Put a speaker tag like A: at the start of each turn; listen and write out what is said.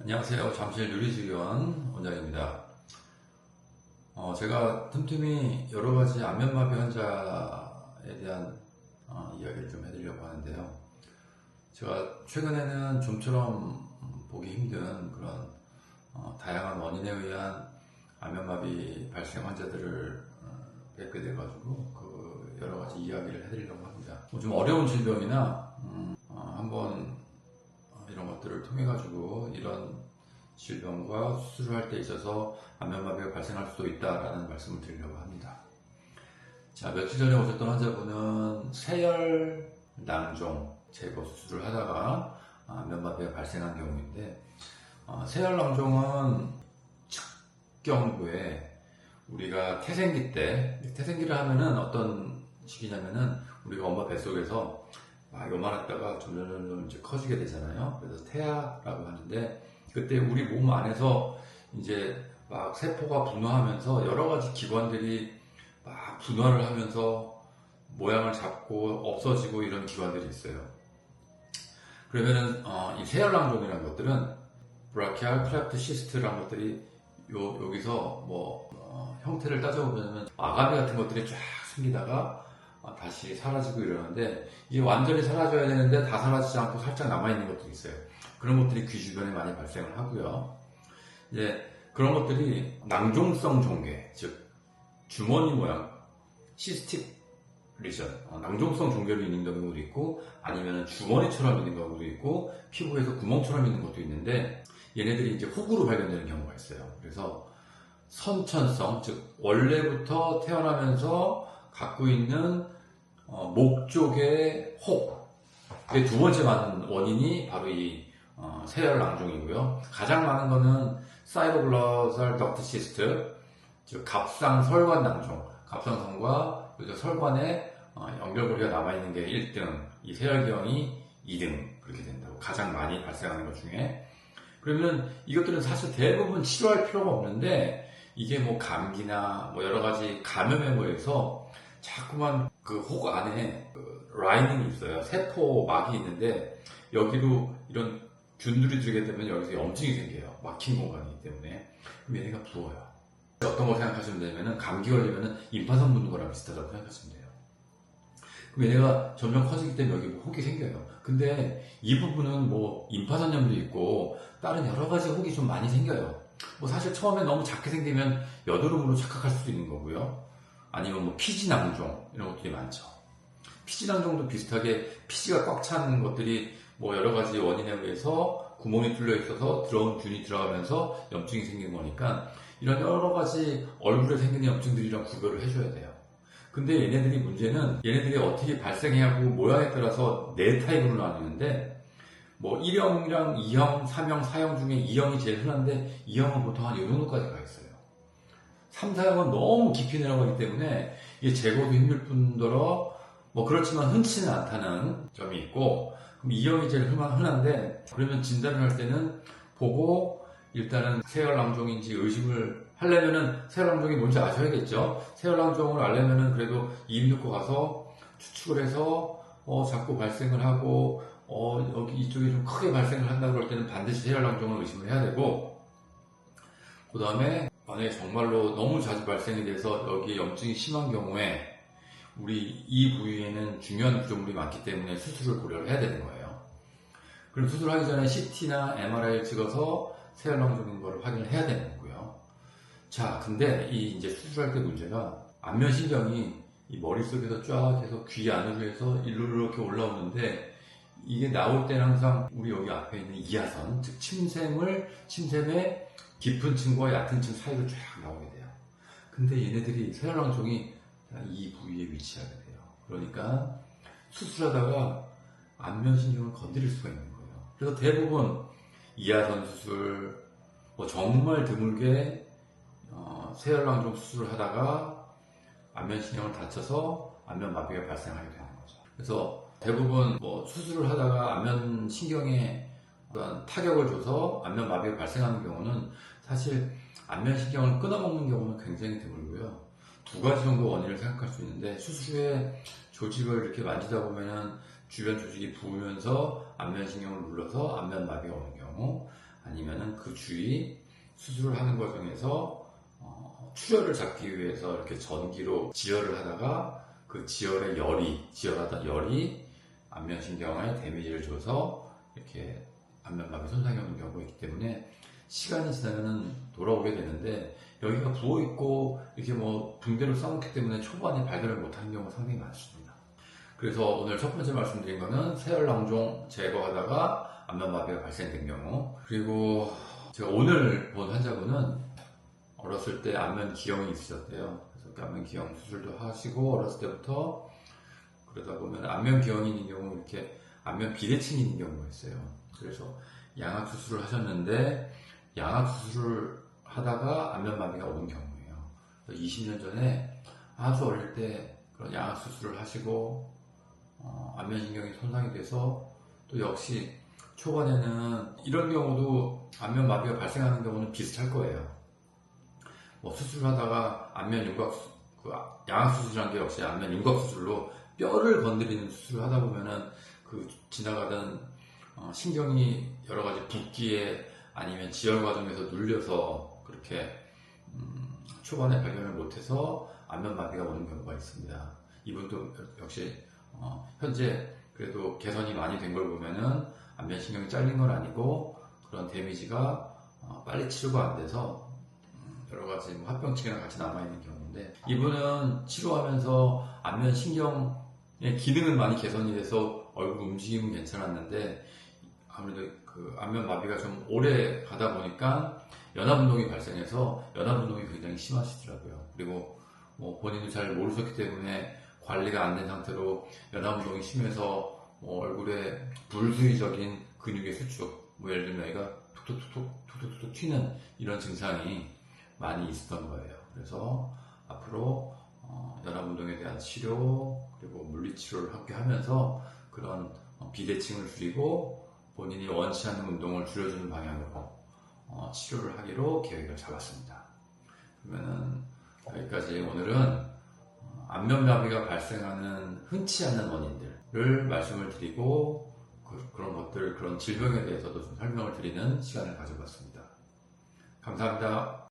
A: 안녕하세요. 잠실 누리지원 원장입니다. 어, 제가 틈틈이 여러 가지 안면마비 환자에 대한 어, 이야기를 좀 해드리려고 하는데요. 제가 최근에는 좀처럼 음, 보기 힘든 그런 어, 다양한 원인에 의한 안면마비 발생 환자들을 어, 뵙게 돼가지고 그 여러 가지 이야기를 해드리려고 합니다. 뭐 좀 어려운 질병이나 음, 어, 한번 것들을 통해 가지고 이런 질병과 수술을 할 때 있어서 안면마비가 발생할 수도 있다라는 말씀을 드리려고 합니다. 자 며칠 전에 오셨던 환자분은 세열 낭종 제거 수술을 하다가 안면마비가 발생한 경우인데 어, 세열 낭종은 측경부에 우리가 태생기 때 태생기를 하면은 어떤 시기냐면은 우리가 엄마 뱃속에서 막 요만했다가 점점 점점 이제 커지게 되잖아요. 그래서 태아라고 하는데 그때 우리 몸 안에서 이제 막 세포가 분화하면서 여러 가지 기관들이 막 분화를 하면서 모양을 잡고 없어지고 이런 기관들이 있어요. 그러면은 어, 이 세열낭종이라는 것들은 브라키알 크래프트 시스트라는 것들이 요, 여기서 뭐 어, 형태를 따져보면 아가미 같은 것들이 쫙 생기다가 어, 다시 사라지고 이러는데 이게 완전히 사라져야 되는데 다 사라지지 않고 살짝 남아있는 것들이 있어요. 그런 것들이 귀 주변에 많이 발생을 하고요. 이제 그런 것들이 낭종성 종괴, 즉 주머니 모양 시스틱 리전, 어, 낭종성 종괴로 있는 경우도 있고 아니면 주머니처럼 있는 경우도 있고 피부에서 구멍처럼 있는 것도 있는데 얘네들이 이제 혹으로 발견되는 경우가 있어요. 그래서 선천성, 즉 원래부터 태어나면서 갖고 있는 어, 목 쪽의 혹. 두 번째 많은 원인이 바로 이 어, 세열 낭종이고요. 가장 많은 거는 사이로글러설 덕트 시스트, 즉 갑상 설관 낭종. 갑상선과 그 설관에 어, 연결고리가 남아있는 게 1등, 이 세열경이 2등 그렇게 된다고 가장 많이 발생하는 것 중에 그러면 이것들은 사실 대부분 치료할 필요가 없는데 이게 뭐 감기나 뭐 여러 가지 감염에 의해서 자꾸만 그 혹 안에 그 라이닝이 있어요. 세포 막이 있는데 여기로 이런 균들이 들게 되면 여기서 염증이 생겨요. 막힌 공간이기 때문에. 그럼 얘네가 부어요. 어떤 거 생각하시면 되냐면은 감기 걸리면은 임파선 묻는 거랑 비슷하다고 생각하시면 돼요. 그럼 얘네가 점점 커지기 때문에 여기 뭐 혹이 생겨요. 근데 이 부분은 뭐 임파선염도 있고 다른 여러 가지 혹이 좀 많이 생겨요. 뭐 사실 처음에 너무 작게 생기면 여드름으로 착각할 수도 있는 거고요. 아니면 뭐 피지낭종 이런 것들이 많죠. 피지낭종도 비슷하게 피지가 꽉찬 것들이 뭐 여러 가지 원인에 의해서 구멍이 뚫려 있어서 들어온 균이 들어가면서 염증이 생긴 거니까 이런 여러 가지 얼굴에 생기는 염증들이랑 구별을 해줘야 돼요. 근데 얘네들이 문제는 얘네들이 어떻게 발생해야 하고 모양에 따라서 네 타입으로 나뉘는데 뭐 1형이랑 2형, 3형, 4형 중에 2형이 제일 흔한데 2형은 보통 한 이 정도까지 가 있어요. 3, 4형은 너무 깊이 내려가기 때문에 이게 제거도 힘들 뿐더러 뭐 그렇지만 흔치는 않다는 점이 있고 그럼 2형이 제일 흔한- 흔한데 그러면 진단을 할 때는 보고 일단은 세열낭종인지 의심을 하려면은 세열낭종이 뭔지 아셔야겠죠. 세열낭종을 알려면은 그래도 넣고 가서 추측을 해서 어 자꾸 발생을 하고 어 여기 이쪽이 좀 크게 발생을 한다 그럴 때는 반드시 세열낭종을 의심을 해야 되고 그 다음에 만약에 정말로 너무 자주 발생이 돼서 여기 염증이 심한 경우에 우리 이 부위에는 중요한 구조물이 많기 때문에 수술을 고려를 해야 되는 거예요. 그럼 수술하기 전에 CT나 MRI를 찍어서 세열낭종인 거를 확인을 해야 되는 거고요. 자, 근데 이 이제 수술할 때 문제가 안면 신경이 이 머릿속에서 쫙 해서 귀 안으로 해서 일로 이렇게 올라오는데 이게 나올 때는 항상 우리 여기 앞에 있는 이하선, 즉 침샘을 침샘의 깊은 층과 얕은 층 사이로 쫙 나오게 돼요. 근데 얘네들이 세열낭종이 다이 부위에 위치하게 돼요. 그러니까 수술하다가 안면신경을 건드릴 수가 있는 거예요. 그래서 대부분 이하선 수술, 뭐 정말 드물게 어, 세열낭종 수술을 하다가 안면신경을 다쳐서 안면마비가 발생하게 되는 거죠. 그래서 대부분 뭐 수술을 하다가 안면신경에 타격을 줘서 안면 마비가 발생하는 경우는 사실 안면 신경을 끊어먹는 경우는 굉장히 드물고요. 두 가지 정도 원인을 생각할 수 있는데 수술 후에 조직을 이렇게 만지다 보면은 주변 조직이 부으면서 안면 신경을 눌러서 안면 마비가 오는 경우 아니면은 그 주위 수술을 하는 과정에서 어, 출혈을 잡기 위해서 이렇게 전기로 지혈을 하다가 그 지혈의 열이 지혈하다 열이 안면 신경에 데미지를 줘서 이렇게 안면막이 손상이 오는 경우가 있기 때문에 시간이 지나면은 돌아오게 되는데 여기가 부어 있고 이렇게 뭐 붕대로 싸웠기 때문에 초반에 발견을 못하는 경우가 상당히 많습니다. 그래서 오늘 첫 번째 말씀드린 거는 세혈낭종 제거하다가 안면마비가 발생된 경우 그리고 제가 오늘 본 환자분은 어렸을 때 안면 기형이 있으셨대요. 그래서 그 안면 기형 수술도 하시고 어렸을 때부터 그러다 보면 안면 기형이 있는 경우 이렇게 안면 비대칭이 있는 경우가 있어요. 그래서 양악 수술을 하셨는데 양악 수술을 하다가 안면 마비가 온 경우예요. 20년 전에 아주 어릴 때 그런 양악 수술을 하시고 어, 안면 신경이 손상이 돼서 또 역시 초반에는 이런 경우도 안면 마비가 발생하는 경우는 비슷할 거예요. 뭐 수술하다가 안면 윤곽 수- 그 양악 수술이라는 게 역시 안면 윤곽 수술로 뼈를 건드리는 수술을 하다 보면은 그 지나가던 어, 신경이 여러 가지 붓기에 아니면 지혈 과정에서 눌려서 그렇게 음, 초반에 발견을 못해서 안면 마비가 오는 경우가 있습니다. 이분도 역시 어, 현재 그래도 개선이 많이 된 걸 보면은 안면 신경이 잘린 건 아니고 그런 데미지가 어, 빨리 치료가 안 돼서 음, 여러 가지 뭐 합병증이랑 같이 남아 있는 경우인데 이분은 치료하면서 안면 신경의 기능은 많이 개선이 돼서 얼굴 움직임은 괜찮았는데 아무래도 그 안면 마비가 좀 오래 가다 보니까 연합 운동이 발생해서 연합 운동이 굉장히 심하시더라고요. 그리고 뭐 본인도 잘 모르셨기 때문에 관리가 안 된 상태로 연합 운동이 심해서 뭐 얼굴에 불수의적인 근육의 수축, 뭐 예를 들면 애가 툭툭툭툭 툭툭툭 튀는 이런 증상이 많이 있었던 거예요. 그래서 앞으로 어, 연합 운동에 대한 치료 그리고 물리 치료를 함께 하면서 그런 어, 비대칭을 줄이고 본인이 원치 않는 운동을 줄여주는 방향으로 어, 치료를 하기로 계획을 잡았습니다. 그러면은 여기까지 오늘은 어, 안면마비가 발생하는 흔치 않은 원인들을 말씀을 드리고 그, 런 것들 그런 질병에 대해서도 좀 설명을 드리는 시간을 가져봤습니다. 감사합니다.